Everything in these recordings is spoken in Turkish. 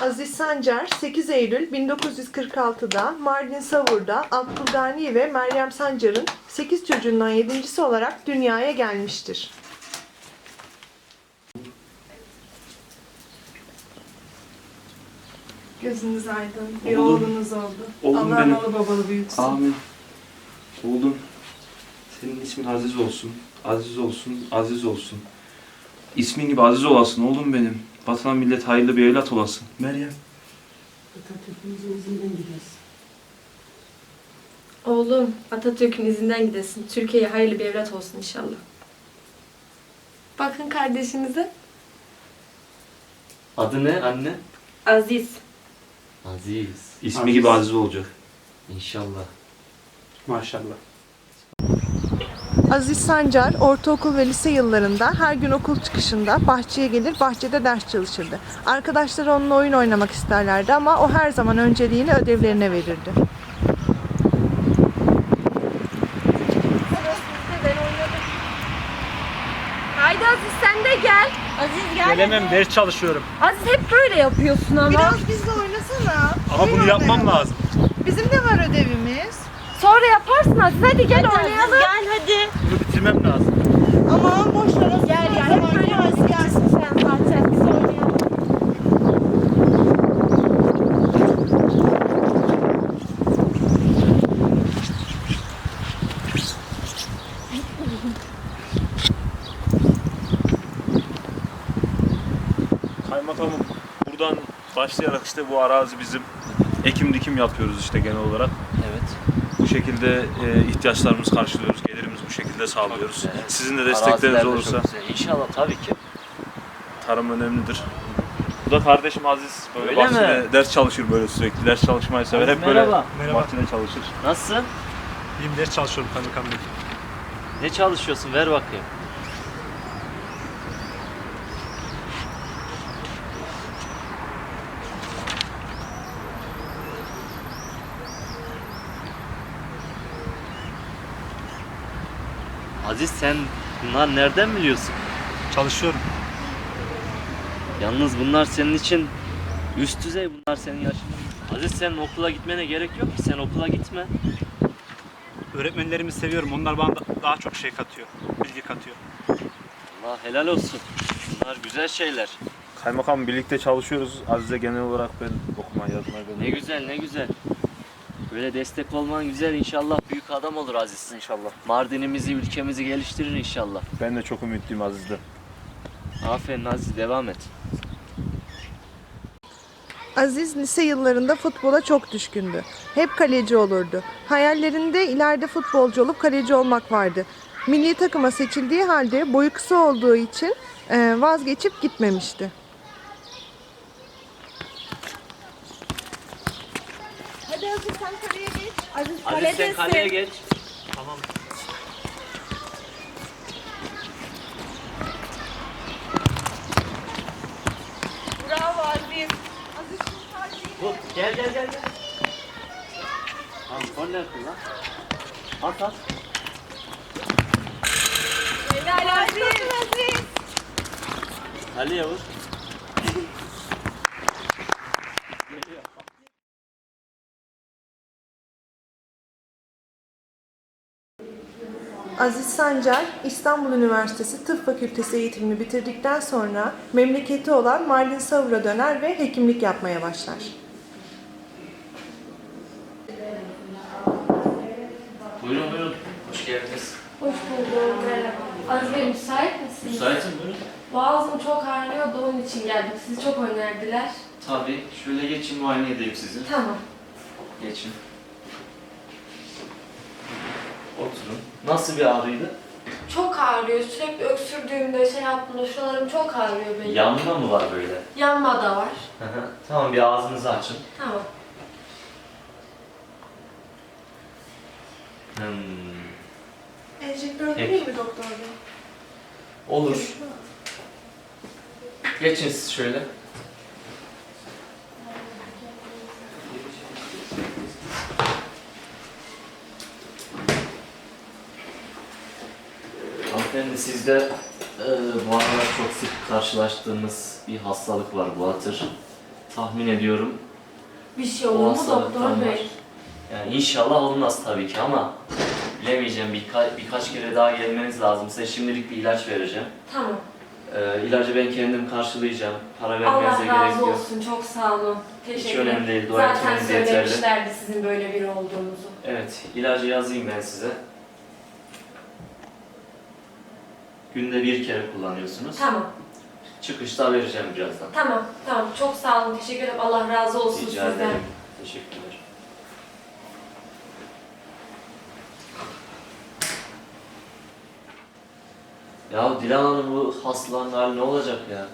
Aziz Sancar 8 Eylül 1946'da Mardin Savur'da Abdülgani ve Meryem Sancar'ın 8 çocuğundan 7. olarak dünyaya gelmiştir. Gözünüz aydın. Bir Oğlum. oğlunuz oldu. Oğlum Allah benim. analı babalı büyütsün. Amin. Oğlum, senin ismin Aziz olsun, Aziz olsun, Aziz olsun. İsmin gibi Aziz olasın oğlum benim. Vatan millet hayırlı bir evlat olasın. Meryem. Atatürk'ümüzün izinden gidiyoruz. Oğlum Atatürk'ün izinden gidesin. Türkiye'ye hayırlı bir evlat olsun inşallah. Bakın kardeşinize. Adı ne anne? Aziz. Aziz. İsmi Aziz. gibi Aziz olacak. İnşallah. Maşallah. Aziz Sancar ortaokul ve lise yıllarında her gün okul çıkışında bahçeye gelir bahçede ders çalışırdı. Arkadaşları onunla oyun oynamak isterlerdi ama o her zaman önceliğini ödevlerine verirdi. Haydi Aziz sen de gel. Aziz gel. Gelemem ders çalışıyorum. Aziz hep böyle yapıyorsun ama. Biraz bizle oynasana. Ama bunu yapmam lazım. Bizim de var ödevimiz. Sonra yaparsın Aziz. Hadi gel oynayalım. Gel hadi. Bunu bitirmem lazım. Aman boş ver. Gel gel. Hep böyle sen zaten. Biz oynayalım. Kaymakamım buradan başlayarak işte bu arazi bizim. Ekim dikim yapıyoruz işte genel olarak. Evet. Bu şekilde e, ihtiyaçlarımızı karşılıyoruz. Gelirimizi bu şekilde sağlıyoruz. güzel. Sizin de Araziler destekleriniz de olursa çok güzel. İnşallah tabii ki. tarım önemlidir. Bu da kardeşim Aziz. Böyle Öyle bahçede mi? ders çalışır böyle sürekli. Ders çalışmayı sever. Aziz, Hep böyle merhaba. Merhaba. bahçede çalışır. Nasılsın? İyiyim ders çalışıyorum kaymakam bey. Ne çalışıyorsun? Ver bakayım. Aziz sen bunlar nereden biliyorsun? Çalışıyorum. Yalnız bunlar senin için üst düzey bunlar senin yaşında. Aziz senin okula gitmene gerek yok ki sen okula gitme. Öğretmenlerimi seviyorum. Onlar bana da- daha çok şey katıyor. Bilgi katıyor. Allah helal olsun. Bunlar güzel şeyler. Kaymakam birlikte çalışıyoruz. Aziz'e genel olarak ben okumayı yazmayı ben. Ne güzel ne güzel. Böyle destek olman güzel inşallah büyük adam olur Aziz. İnşallah. Mardin'imizi, ülkemizi geliştirir inşallah. Ben de çok ümitliyim Aziz'den. Aferin Aziz devam et. Aziz lise yıllarında futbola çok düşkündü. Hep kaleci olurdu. Hayallerinde ileride futbolcu olup kaleci olmak vardı. Milli takıma seçildiği halde boyu kısa olduğu için vazgeçip gitmemişti. Aziz sen kaleye geç. Aziz Aziz sen kaleye geç. Tamam. Bravo Aziz. Dur, gel gel gel gel. Tamam korner kullan. At at. Helal Aziz. Ali Yavuz. Aziz Sancar, İstanbul Üniversitesi Tıp Fakültesi eğitimini bitirdikten sonra memleketi olan Mardin Savur'a döner ve hekimlik yapmaya başlar. Buyurun buyurun. Hoş geldiniz. Hoş bulduk. Merhaba. Aziz Bey müsait misiniz? Müsaitim buyurun. Boğazım çok ağrıyor da onun için geldim. Sizi çok önerdiler. Tabii. Şöyle geçin muayene edeyim sizi. Tamam. Geçin. Oturun. Nasıl bir ağrıydı? Çok ağrıyor. Sürekli öksürdüğümde şey yaptığımda şuralarım çok ağrıyor benim. Yanma mı var böyle? Yanma da var. Hı hı. tamam bir ağzınızı açın. Tamam. Hmm. Enjektör değil mi doktor bey? Olur. Geçin siz şöyle. Hanımefendi sizde e, bu aralar çok sık karşılaştığımız bir hastalık var bu atır. tahmin ediyorum. Bir şey olur mu doktor bey? Yani inşallah olmaz tabii ki ama bilemeyeceğim birka- birkaç kere daha gelmeniz lazım. Size şimdilik bir ilaç vereceğim. Tamam. Ee, ilacı ben kendim karşılayacağım. Para Allah vermenize gerek razı yok. olsun. Çok sağ olun. Hiç Teşekkür önemli değil. Dua Zaten etmeniz yeterli. söylemişlerdi sizin böyle biri olduğunuzu. Evet, ilacı yazayım ben size. Günde bir kere kullanıyorsunuz. Tamam. Çıkışta vereceğim birazdan. Tamam. Tamam. Çok sağ olun. Teşekkür ederim. Allah razı olsun Rica sizden. ederim. Teşekkürler. Ya Dilan Hanım bu hastaların hali ne olacak ya?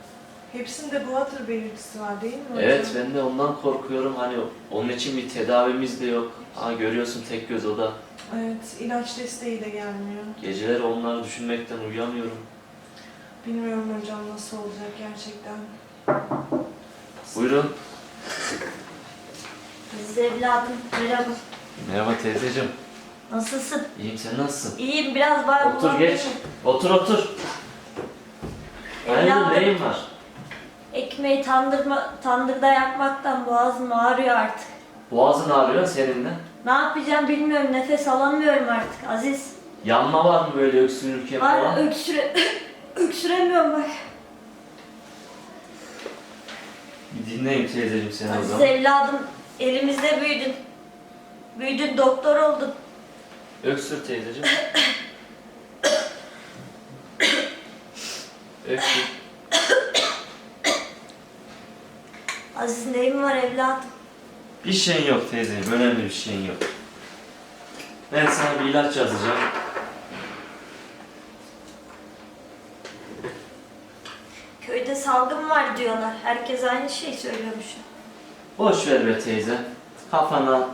Hepsinde bu hatır belirtisi var değil mi hocam? Evet ben de ondan korkuyorum hani onun için bir tedavimiz de yok. Ha görüyorsun tek göz o da. Evet, ilaç desteği de gelmiyor. Geceleri onları düşünmekten uyuyamıyorum. Bilmiyorum hocam nasıl olacak gerçekten. Buyurun. Aziz evladım merhaba. Merhaba teyzeciğim. Nasılsın? İyiyim sen nasılsın? İyiyim biraz var Otur geç. Otur otur. Hayırdır Evladım. neyin var? Ekmeği tandırma, tandırda yakmaktan boğazım ağrıyor artık. Boğazın ağrıyor senin de. Ne yapacağım bilmiyorum nefes alamıyorum artık Aziz. Yanma var mı böyle öksürürken Var falan? öksüre, öksüremiyorum bak. Bir dinleyeyim teyzeciğim seni o Aziz zaman. evladım elimizde büyüdün. Büyüdün doktor oldun. Öksür teyzeciğim. Öksür. Aziz neyin var evladım? Bir şeyin yok teyzeciğim. Önemli bir şeyin yok. Ben sana bir ilaç yazacağım. Köyde salgın var diyorlar. Herkes aynı şey söylüyormuş. Boş ver be teyze. Kafana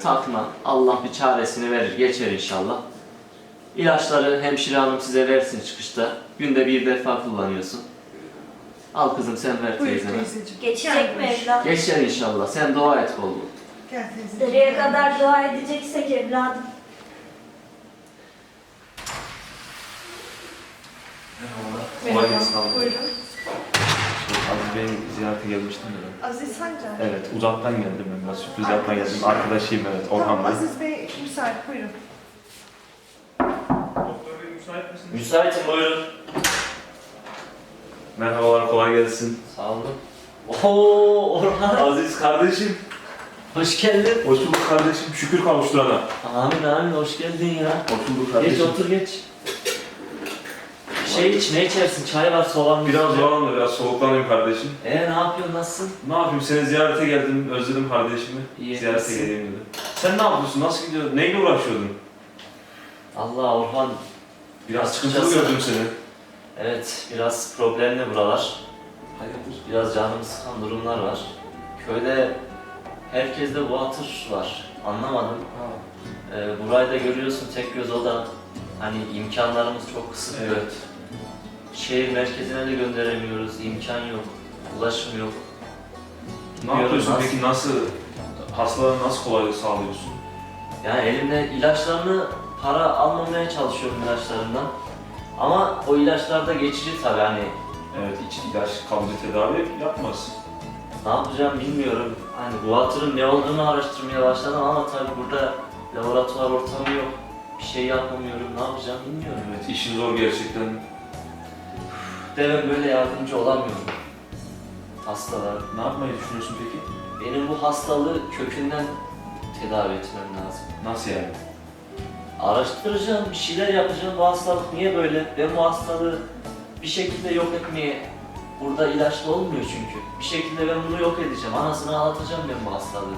takma. Allah bir çaresini verir. Geçer inşallah. İlaçları hemşire hanım size versin çıkışta. Günde bir defa kullanıyorsun. Al kızım sen ver Buyur teyzeme. teyzeciğim. Geçecek mi evladım? Geçer inşallah. Sen dua et bol bol. Gel teyzeciğim. Nereye gel. kadar dua edeceksek evladım. Kolay gelsin Merhaba. Buyurun. Aziz Bey'i ziyarete gelmiştim de ben. Aziz Sancar. Evet, uzaktan geldim ben biraz sürpriz yapmaya geldim. Arkadaşıyım evet, Orhan Tamam, Bey. Aziz Bey müsait buyurun. Doktor Bey müsait misiniz? Müsaitim buyurun. Merhabalar, kolay gelsin. Sağ olun. Oo Orhan. Aziz kardeşim. Hoş geldin. Hoş bulduk kardeşim. Şükür kavuşturana. Amin amin hoş geldin ya. Hoş bulduk Geç kardeşim. otur geç. Şey iç ne içersin? Çay var soğan mı? Biraz da biraz soluklanayım kardeşim. Ee ne yapıyorsun nasılsın? Ne yapayım seni ziyarete geldim, özledim kardeşimi. İyi ziyarete etmişsin. geleyim dedim. Sen ne yapıyorsun, nasıl gidiyor, neyle uğraşıyordun? Allah Orhan. Biraz sıkıntılı Açıkçası- gördüm seni. Evet biraz problemli buralar. Hayırdır? Biraz canımı sıkan durumlar var. Köyde herkeste bu hatır var. Anlamadım. Ee, burayı da görüyorsun tek göz o da. Hani imkanlarımız çok kısıtlı. Evet. Şehir merkezine de gönderemiyoruz. imkan yok. Ulaşım yok. Ne Bilmiyorum, yapıyorsun nasıl- peki, nasıl, hastalara nasıl kolaylık sağlıyorsun? Yani elimde ilaçlarını para almamaya çalışıyorum ilaçlarından. Ama o ilaçlar da geçici tabii hani Evet, iç ilaç kalıcı tedavi yapmaz. ne yapacağım bilmiyorum. Hani bu hatırın ne olduğunu araştırmaya başladım ama tabii burada laboratuvar ortamı yok. Bir şey yapamıyorum. Ne yapacağım bilmiyorum. Evet, işin zor gerçekten. Devem böyle yardımcı olamıyorum. Hastalara. Ne yapmayı düşünüyorsun peki? Benim bu hastalığı kökünden tedavi etmem lazım. Nasıl yani? Araştıracağım, bir şeyler yapacağım. Bu hastalık niye böyle? Ben bu hastalığı bir şekilde yok etmeye burada ilaçlı olmuyor çünkü. Bir şekilde ben bunu yok edeceğim. Anasını ağlatacağım ben bu hastalığı.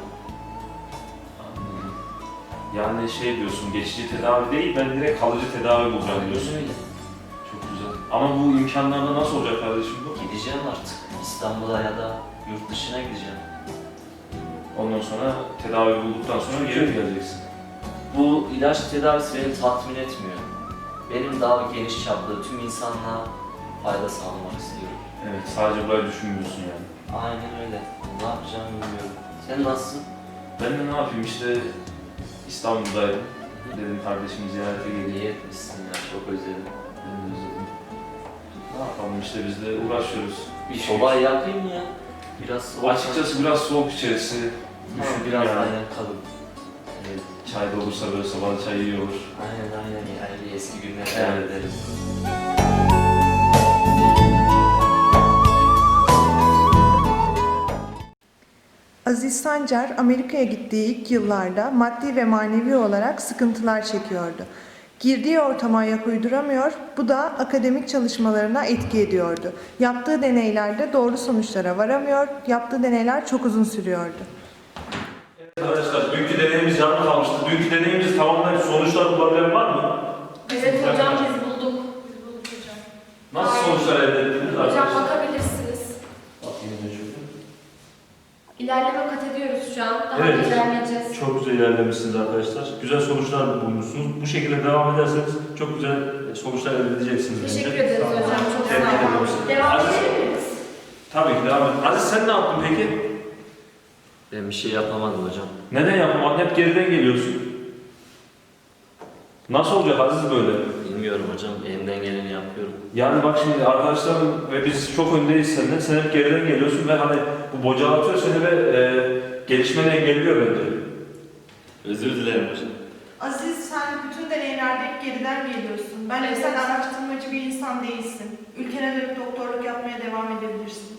Yani şey diyorsun, geçici tedavi değil, ben direkt kalıcı tedavi bulacağım diyorsun. Öyle. Çok güzel. Ama bu imkanlarda nasıl olacak kardeşim bu? Gideceğim artık. İstanbul'a ya da yurt dışına gideceğim. Ondan sonra tedavi bulduktan sonra geri mi geleceksin? Bu ilaç tedavisi beni tatmin etmiyor. Benim daha geniş çaplı tüm insanlığa fayda sağlamak istiyorum. Evet, sadece burayı düşünmüyorsun yani. Aynen öyle. Ne yapacağımı bilmiyorum. Sen nasılsın? Ben de ne yapayım işte İstanbul'daydım. Dedim kardeşimi ziyarete İyi geleyim. etmişsin ya. Çok özledim. Ben de özledim. Ne yapalım işte biz de uğraşıyoruz. Bir İş sobayı yakayım mı ya? Biraz soğuk. Açıkçası biraz soğuk içerisi. Üşüdüm biraz ya. aynen kalın. Evet. Çay da olursa böyle sabah çay iyi olur. Aynen aynen yani eski günler Evet. devam ederiz. Aziz Sancar Amerika'ya gittiği ilk yıllarda maddi ve manevi olarak sıkıntılar çekiyordu. Girdiği ortama ayak uyduramıyor, bu da akademik çalışmalarına etki ediyordu. Yaptığı deneylerde doğru sonuçlara varamıyor, yaptığı deneyler çok uzun sürüyordu. Arkadaşlar dünkü deneyimiz yarım kalmıştı. Dünkü deneyimizi tamamlayıp sonuçlar bulabilen var mı? Evet hocam biz bulduk. Nasıl Hayır. sonuçlar elde ettiniz Hocam arkadaşlar? bakabilirsiniz. İlerleme kat ediyoruz şu an. Daha Evet. da ilerleyeceğiz. Çok güzel ilerlemişsiniz arkadaşlar. Güzel sonuçlar bulmuşsunuz. Bu şekilde devam ederseniz çok güzel sonuçlar elde edeceksiniz bence. Teşekkür ederiz hocam. Çok Tebrik sağ ediyorum olun. sizi. Devam Aziz- edebilir miyiz? Tabii ki devam edin. Aziz sen ne yaptın peki? Ben bir şey yapamadım hocam. Neden yapamadın? Hep geriden geliyorsun. Nasıl olacak Aziz böyle? Bilmiyorum hocam. Elimden geleni yapıyorum. Yani bak şimdi arkadaşlarım ve biz çok öndeyiz senden. Sen hep geriden geliyorsun ve hani bu bocalatıyor seni ve e, gelişmeni engelliyor bence. Özür dilerim hocam. Aziz sen bütün deneylerde hep geriden geliyorsun. Bence sen araştırmacı bir insan değilsin. Ülkene dönüp doktorluk yapmaya devam edebilirsin.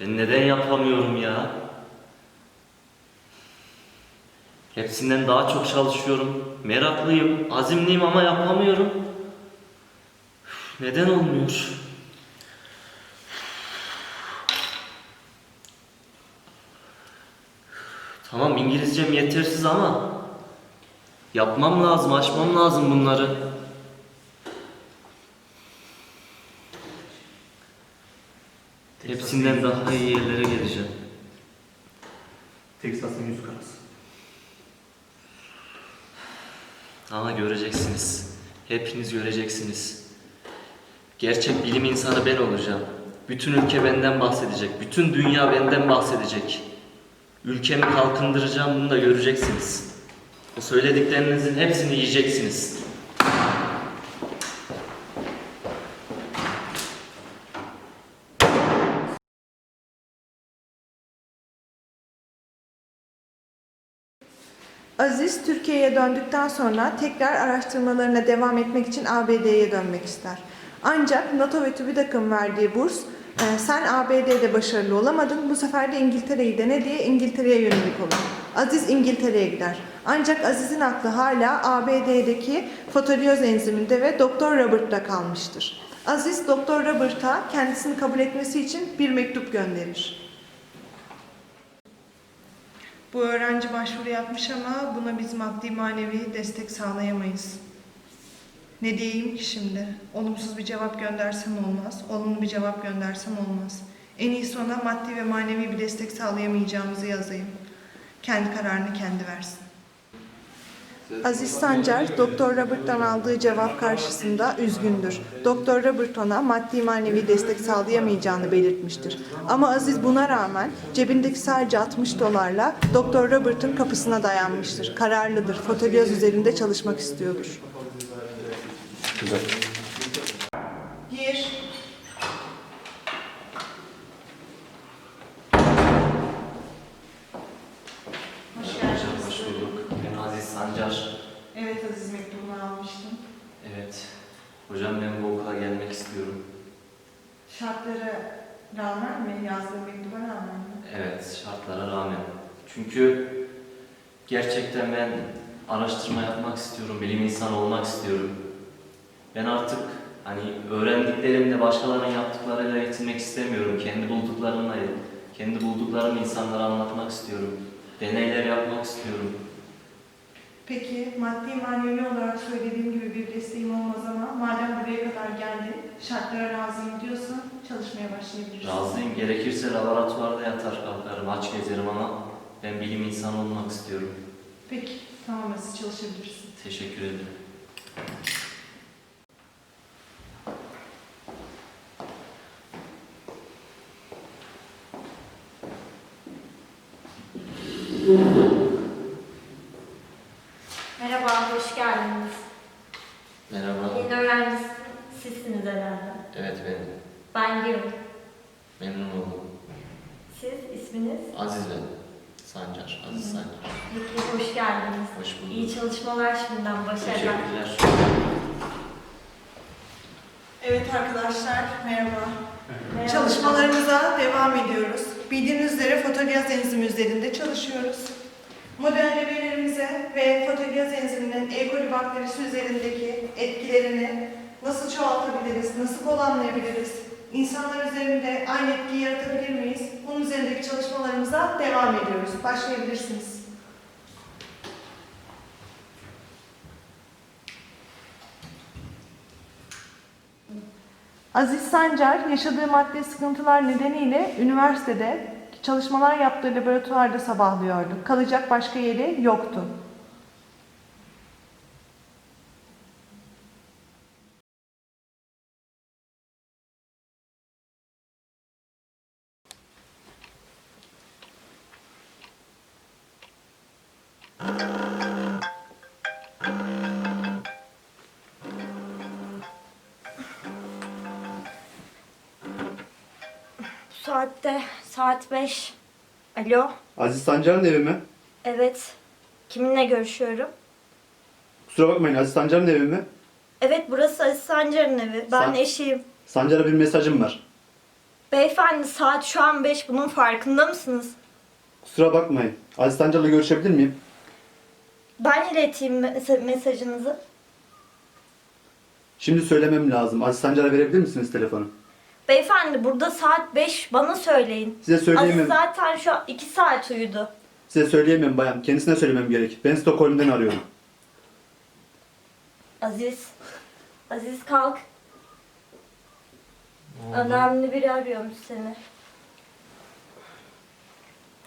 Ben neden yapamıyorum ya? Hepsinden daha çok çalışıyorum. Meraklıyım, azimliyim ama yapamıyorum. Neden olmuyor? Tamam İngilizcem yetersiz ama yapmam lazım, aşmam lazım bunları. Hepsinden daha iyi yerlere geleceğim. Teksas'ın yüz karası. Ama göreceksiniz. Hepiniz göreceksiniz. Gerçek bilim insanı ben olacağım. Bütün ülke benden bahsedecek. Bütün dünya benden bahsedecek. Ülkemi kalkındıracağım bunu da göreceksiniz. O söylediklerinizin hepsini yiyeceksiniz. Aziz Türkiye'ye döndükten sonra tekrar araştırmalarına devam etmek için ABD'ye dönmek ister. Ancak NATO ve TÜBİTAK'ın verdiği burs e, sen ABD'de başarılı olamadın bu sefer de İngiltere'yi dene diye İngiltere'ye yönelik olur. Aziz İngiltere'ye gider. Ancak Aziz'in aklı hala ABD'deki fotoliyoz enziminde ve Doktor Robert'ta kalmıştır. Aziz Doktor Robert'a kendisini kabul etmesi için bir mektup gönderir. Bu öğrenci başvuru yapmış ama buna biz maddi manevi destek sağlayamayız. Ne diyeyim ki şimdi? Olumsuz bir cevap göndersem olmaz, olumlu bir cevap göndersem olmaz. En iyisi ona maddi ve manevi bir destek sağlayamayacağımızı yazayım. Kendi kararını kendi versin. Aziz Sancar, Doktor Robert'tan aldığı cevap karşısında üzgündür. Doktor Robert ona maddi manevi destek sağlayamayacağını belirtmiştir. Ama Aziz buna rağmen cebindeki sadece 60 dolarla Doktor Robert'ın kapısına dayanmıştır. Kararlıdır, fotoliyoz üzerinde çalışmak istiyordur. Güzel. Gir. Hoş Hocam geldiniz. hoş bulduk. Ben Aziz Sancar. Evet Aziz mektubunu almıştım. Evet. Hocam ben bu okula gelmek istiyorum. Şartlara rağmen mi? Yazdığım mektuba rağmen mi? Evet, şartlara rağmen. Çünkü gerçekten ben araştırma yapmak istiyorum, bilim insanı olmak istiyorum. Ben artık hani öğrendiklerimle başkalarının yaptıklarıyla yetinmek istemiyorum. Kendi bulduklarımla, kendi bulduklarım insanlara anlatmak istiyorum. Deneyler yapmak istiyorum. Peki maddi manevi olarak söylediğim gibi bir desteğim olmaz ama madem buraya kadar geldin, şartlara razıyım diyorsan çalışmaya başlayabilirsin. Razıyım, gerekirse laboratuvarda yatar kalkarım, aç gezerim ama ben bilim insanı olmak istiyorum. Peki, tamam Aziz çalışabilirsin. Teşekkür ederim. Merhaba, hoş geldiniz. Merhaba. Yeni öğrencisi sizsiniz herhalde. Evet benim. Ben Gül. Memnun oldum. Siz isminiz? Aziz ben. Sancar. Aziz Sancar. Peki hoş geldiniz. Hoş bulduk. İyi çalışmalar şimdiden başarılar. Teşekkürler. Evet arkadaşlar merhaba. Çalışmalarımıza devam ediyoruz. Bildiğiniz üzere fotoliyaz enzimi üzerinde çalışıyoruz. Modellemelerimize ve fotoliyaz enziminin E. coli bakterisi üzerindeki etkilerini nasıl çoğaltabiliriz, nasıl kullanmayabiliriz, insanlar üzerinde aynı etkiyi yaratabilir miyiz? Bunun üzerindeki çalışmalarımıza devam ediyoruz. Başlayabilirsiniz. Aziz Sancar yaşadığı maddi sıkıntılar nedeniyle üniversitede çalışmalar yaptığı laboratuvarda sabahlıyordu. Kalacak başka yeri yoktu. Saat 5. Alo. Aziz Sancar'ın evi mi? Evet. Kiminle görüşüyorum? Kusura bakmayın Aziz Sancar'ın evi mi? Evet burası Aziz Sancar'ın evi. Ben San- eşiyim. Sancar'a bir mesajım var. Beyefendi saat şu an 5. Bunun farkında mısınız? Kusura bakmayın. Aziz Sancar'la görüşebilir miyim? Ben ileteyim mes- mesajınızı. Şimdi söylemem lazım. Aziz Sancar'a verebilir misiniz telefonu? Beyefendi burada saat 5. Bana söyleyin. Size Aziz söyleyemem. zaten şu an 2 saat uyudu. Size söyleyemem bayan. Kendisine söylemem gerek. Ben Stockholm'den arıyorum. Aziz. Aziz kalk. Önemli biri arıyormuş seni.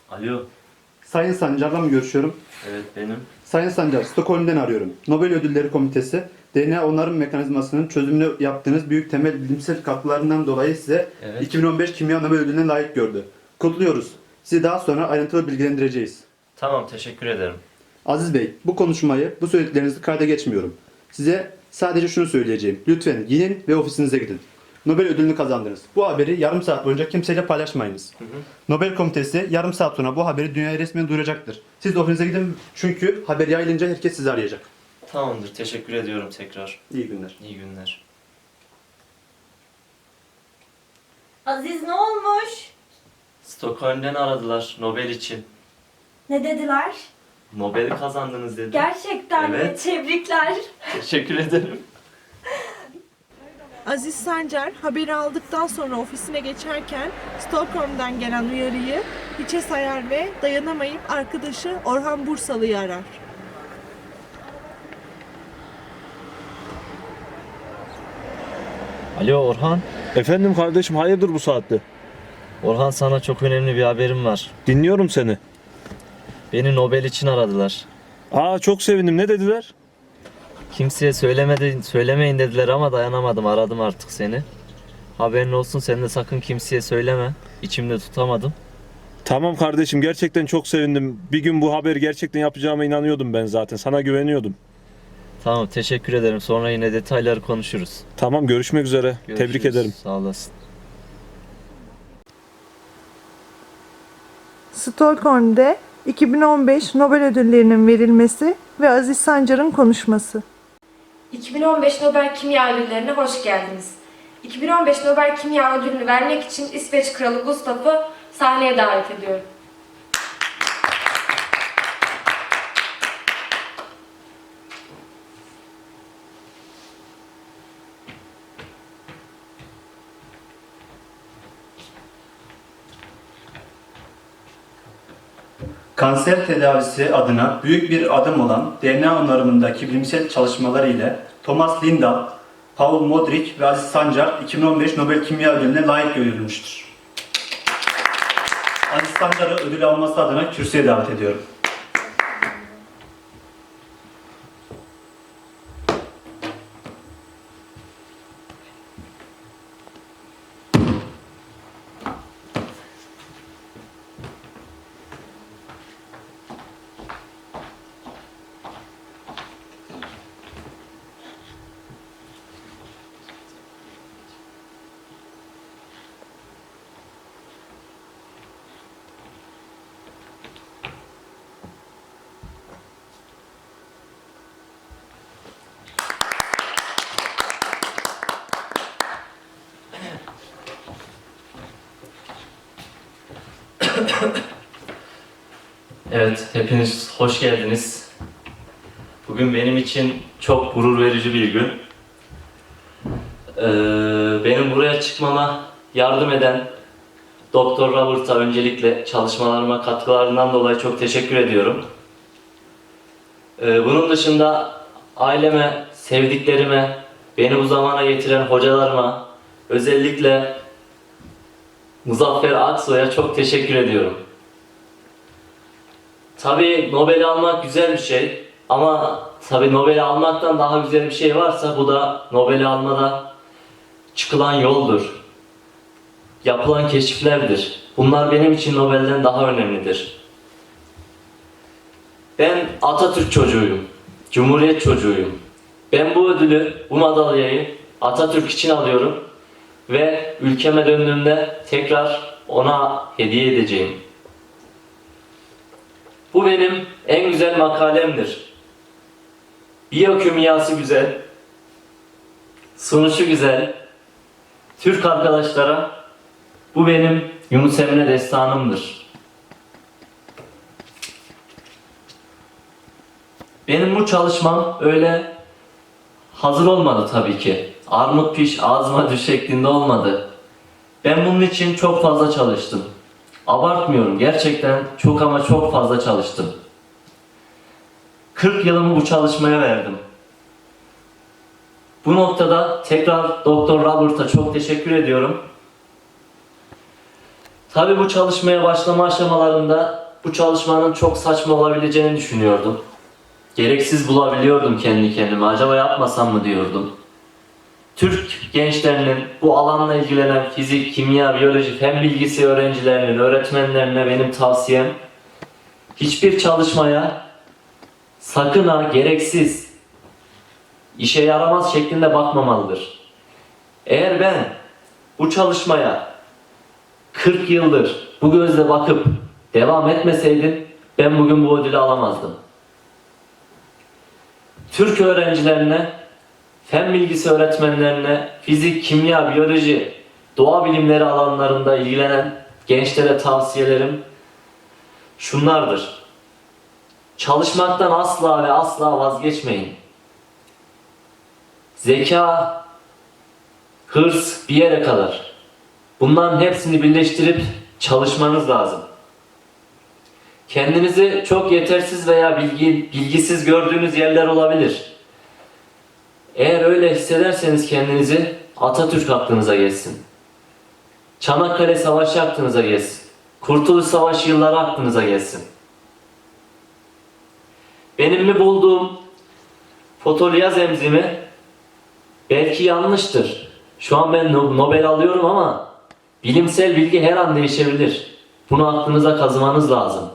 Alo. Sayın Sancar'la mı görüşüyorum? Evet benim. Sayın Sancar, Stockholm'den arıyorum. Nobel Ödülleri Komitesi, DNA onarım mekanizmasının çözümünü yaptığınız büyük temel bilimsel katkılarından dolayı size Evet. 2015 Kimya Nobel Ödülü'ne layık gördü. Kutluyoruz. Sizi daha sonra ayrıntılı bilgilendireceğiz. Tamam teşekkür ederim. Aziz Bey, bu konuşmayı, bu söylediklerinizi kayda geçmiyorum. Size sadece şunu söyleyeceğim. Lütfen gidin ve ofisinize gidin. Nobel ödülünü kazandınız. Bu haberi yarım saat boyunca kimseyle paylaşmayınız. Nobel komitesi yarım saat sonra bu haberi dünyaya resmen duyuracaktır. Siz ofisinize gidin çünkü haber yayılınca herkes sizi arayacak. Tamamdır teşekkür ediyorum tekrar. İyi günler. İyi günler. Aziz ne olmuş? Stockholm'den aradılar Nobel için. Ne dediler? Nobel'i kazandınız dedi. Gerçekten mi? Evet. Tebrikler. Teşekkür ederim. Aziz Sancar haberi aldıktan sonra ofisine geçerken Stockholm'dan gelen uyarıyı hiçe sayar ve dayanamayıp arkadaşı Orhan Bursalı'yı arar. Alo Orhan. Efendim kardeşim hayırdır bu saatte? Orhan sana çok önemli bir haberim var. Dinliyorum seni. Beni Nobel için aradılar. Aa çok sevindim. Ne dediler? Kimseye söylemedi, söylemeyin dediler ama dayanamadım. Aradım artık seni. Haberin olsun sen de sakın kimseye söyleme. İçimde tutamadım. Tamam kardeşim gerçekten çok sevindim. Bir gün bu haberi gerçekten yapacağıma inanıyordum ben zaten. Sana güveniyordum. Tamam teşekkür ederim. Sonra yine detayları konuşuruz. Tamam görüşmek üzere. Tebrik Görüşürüz. ederim. Sağ olasın. Stockholm'de 2015 Nobel ödüllerinin verilmesi ve Aziz Sancar'ın konuşması. 2015 Nobel Kimya Ödülleri'ne hoş geldiniz. 2015 Nobel Kimya Ödülünü vermek için İsveç Kralı Gustaf'ı sahneye davet ediyorum. Kanser tedavisi adına büyük bir adım olan DNA onarımındaki bilimsel çalışmaları ile Thomas Lindahl, Paul Modric ve Aziz Sancar 2015 Nobel Kimya Ödülü'ne layık görülmüştür. Aziz Sancar'ı ödül alması adına kürsüye davet ediyorum. Evet, hepiniz hoş geldiniz. Bugün benim için çok gurur verici bir gün. Ee, benim buraya çıkmama yardım eden Doktor Robert'a öncelikle çalışmalarıma katkılarından dolayı çok teşekkür ediyorum. Ee, bunun dışında aileme, sevdiklerime, beni bu zamana getiren hocalarıma, özellikle Muzaffer Aksoy'a çok teşekkür ediyorum. Tabii Nobel almak güzel bir şey ama tabii Nobel almaktan daha güzel bir şey varsa bu da Nobel almada çıkılan yoldur. Yapılan keşiflerdir. Bunlar benim için Nobel'den daha önemlidir. Ben Atatürk çocuğuyum. Cumhuriyet çocuğuyum. Ben bu ödülü, bu madalyayı Atatürk için alıyorum ve ülkeme döndüğümde tekrar ona hediye edeceğim. Bu benim en güzel makalemdir. Biyokimyası güzel, sunuşu güzel. Türk arkadaşlara bu benim Yunus Emre destanımdır. Benim bu çalışmam öyle hazır olmadı tabii ki. Armut piş ağzıma düş şeklinde olmadı. Ben bunun için çok fazla çalıştım. Abartmıyorum. Gerçekten çok ama çok fazla çalıştım. 40 yılımı bu çalışmaya verdim. Bu noktada tekrar Doktor Robert'a çok teşekkür ediyorum. Tabii bu çalışmaya başlama aşamalarında bu çalışmanın çok saçma olabileceğini düşünüyordum. Gereksiz bulabiliyordum kendi kendime. Acaba yapmasam mı diyordum. Türk gençlerinin bu alanla ilgilenen fizik, kimya, biyoloji, fen bilgisi öğrencilerinin, öğretmenlerine benim tavsiyem hiçbir çalışmaya sakın ha gereksiz, işe yaramaz şeklinde bakmamalıdır. Eğer ben bu çalışmaya 40 yıldır bu gözle bakıp devam etmeseydim ben bugün bu ödülü alamazdım. Türk öğrencilerine fen bilgisi öğretmenlerine, fizik, kimya, biyoloji, doğa bilimleri alanlarında ilgilenen gençlere tavsiyelerim şunlardır. Çalışmaktan asla ve asla vazgeçmeyin. Zeka, hırs bir yere kadar. Bunların hepsini birleştirip çalışmanız lazım. Kendinizi çok yetersiz veya bilgi, bilgisiz gördüğünüz yerler olabilir. Eğer öyle hissederseniz kendinizi Atatürk aklınıza gelsin. Çanakkale Savaşı aklınıza gelsin. Kurtuluş Savaşı yılları aklınıza gelsin. Benim mi bulduğum fotoliyaz enzimi belki yanlıştır. Şu an ben No- Nobel alıyorum ama bilimsel bilgi her an değişebilir. Bunu aklınıza kazımanız lazım.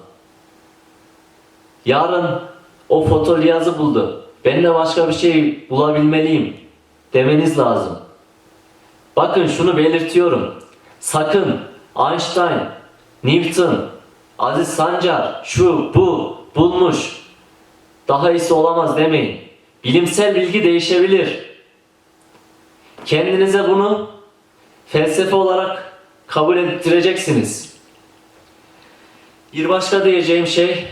Yarın o fotoliyazı buldu. Ben de başka bir şey bulabilmeliyim demeniz lazım. Bakın şunu belirtiyorum. Sakın Einstein, Newton, Aziz Sancar, şu, bu, bulmuş, daha iyisi olamaz demeyin. Bilimsel bilgi değişebilir. Kendinize bunu felsefe olarak kabul ettireceksiniz. Bir başka diyeceğim şey,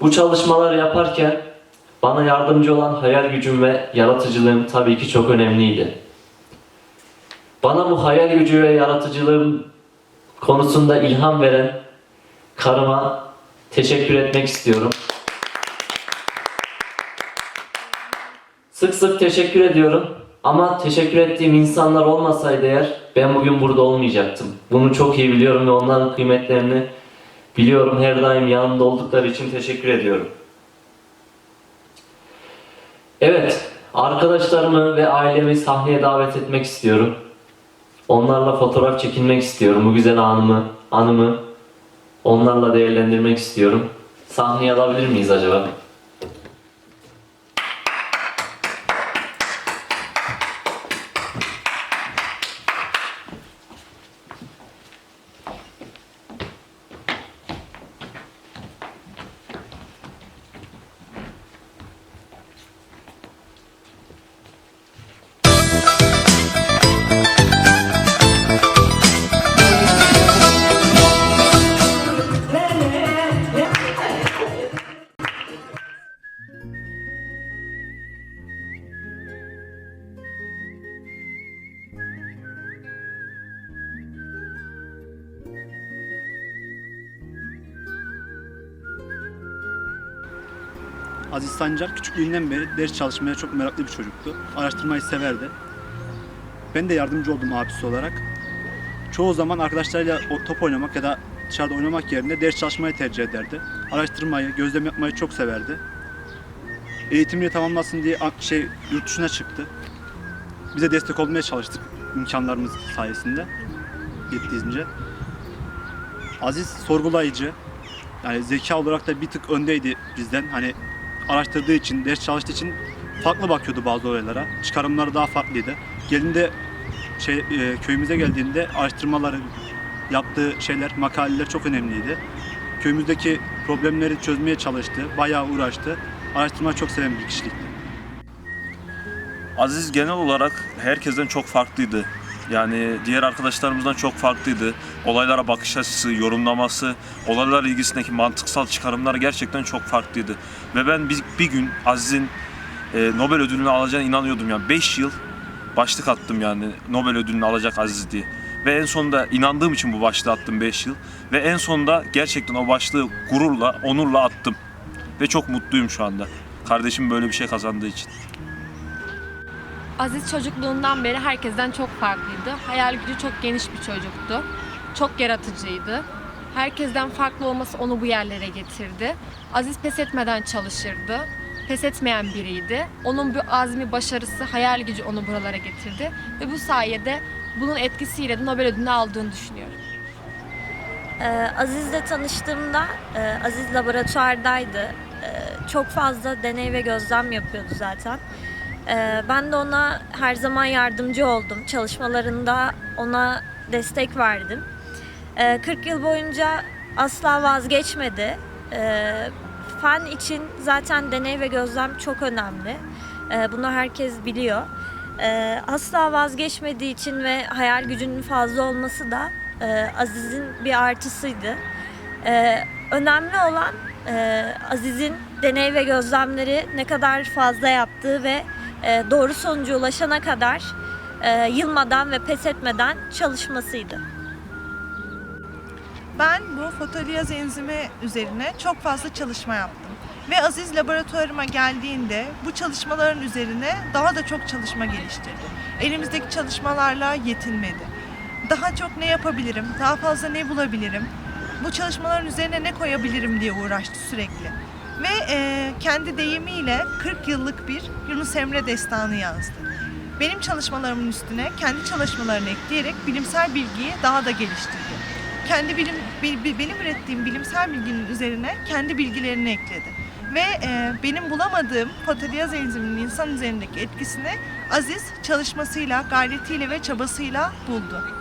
bu çalışmaları yaparken bana yardımcı olan hayal gücüm ve yaratıcılığım tabii ki çok önemliydi. Bana bu hayal gücü ve yaratıcılığım konusunda ilham veren karıma teşekkür etmek istiyorum. Sık sık teşekkür ediyorum ama teşekkür ettiğim insanlar olmasaydı eğer ben bugün burada olmayacaktım. Bunu çok iyi biliyorum ve onların kıymetlerini biliyorum. Her daim yanımda oldukları için teşekkür ediyorum. Evet, arkadaşlarımı ve ailemi sahneye davet etmek istiyorum. Onlarla fotoğraf çekinmek istiyorum. Bu güzel anımı, anımı onlarla değerlendirmek istiyorum. Sahneye alabilir miyiz acaba? Aziz Sancar küçüklüğünden beri ders çalışmaya çok meraklı bir çocuktu. Araştırmayı severdi. Ben de yardımcı oldum abisi olarak. Çoğu zaman arkadaşlarıyla top oynamak ya da dışarıda oynamak yerine ders çalışmayı tercih ederdi. Araştırmayı, gözlem yapmayı çok severdi. Eğitimini tamamlasın diye şey yurt dışına çıktı. Bize destek olmaya çalıştık imkanlarımız sayesinde yettiğince. Aziz sorgulayıcı, yani zeka olarak da bir tık öndeydi bizden. Hani araştırdığı için, ders çalıştığı için farklı bakıyordu bazı olaylara. Çıkarımları daha farklıydı. Gelinde şey e, köyümüze geldiğinde araştırmaları yaptığı şeyler, makaleler çok önemliydi. Köyümüzdeki problemleri çözmeye çalıştı, bayağı uğraştı. Araştırmayı çok seven bir kişilikti. Aziz genel olarak herkesten çok farklıydı. Yani diğer arkadaşlarımızdan çok farklıydı. Olaylara bakış açısı, yorumlaması, olaylarla ilgisindeki mantıksal çıkarımları gerçekten çok farklıydı. Ve ben bir, bir gün Aziz'in e, Nobel ödülünü alacağına inanıyordum yani. 5 yıl başlık attım yani Nobel ödülünü alacak Aziz diye. Ve en sonunda inandığım için bu başlığı attım 5 yıl. Ve en sonunda gerçekten o başlığı gururla, onurla attım. Ve çok mutluyum şu anda. Kardeşim böyle bir şey kazandığı için. Aziz çocukluğundan beri herkesten çok farklıydı. Hayal gücü çok geniş bir çocuktu. Çok yaratıcıydı. Herkesten farklı olması onu bu yerlere getirdi. Aziz pes etmeden çalışırdı. Pes etmeyen biriydi. Onun bu azmi, başarısı, hayal gücü onu buralara getirdi. Ve bu sayede bunun etkisiyle de Nobel ödülünü aldığını düşünüyorum. Ee, Aziz'le tanıştığımda e, Aziz laboratuvardaydı. Ee, çok fazla deney ve gözlem yapıyordu zaten. Ee, ben de ona her zaman yardımcı oldum. Çalışmalarında ona destek verdim. Ee, 40 yıl boyunca asla vazgeçmedi. Ee, fen için zaten deney ve gözlem çok önemli. Ee, bunu herkes biliyor. Ee, asla vazgeçmediği için ve hayal gücünün fazla olması da e, Aziz'in bir artısıydı. Ee, önemli olan e, Aziz'in deney ve gözlemleri ne kadar fazla yaptığı ve doğru sonuca ulaşana kadar e, yılmadan ve pes etmeden çalışmasıydı. Ben bu fotoliyaz enzimi üzerine çok fazla çalışma yaptım. Ve Aziz laboratuvarıma geldiğinde bu çalışmaların üzerine daha da çok çalışma geliştirdi. Elimizdeki çalışmalarla yetinmedi. Daha çok ne yapabilirim, daha fazla ne bulabilirim, bu çalışmaların üzerine ne koyabilirim diye uğraştı sürekli. Ve e, kendi deyimiyle 40 yıllık bir Yunus Emre destanı yazdı. Benim çalışmalarımın üstüne kendi çalışmalarını ekleyerek bilimsel bilgiyi daha da geliştirdi kendi bilim bi- bi- benim ürettiğim bilimsel bilginin üzerine kendi bilgilerini ekledi. Ve e, benim bulamadığım fotodiyaz enziminin insan üzerindeki etkisini Aziz çalışmasıyla, gayretiyle ve çabasıyla buldu.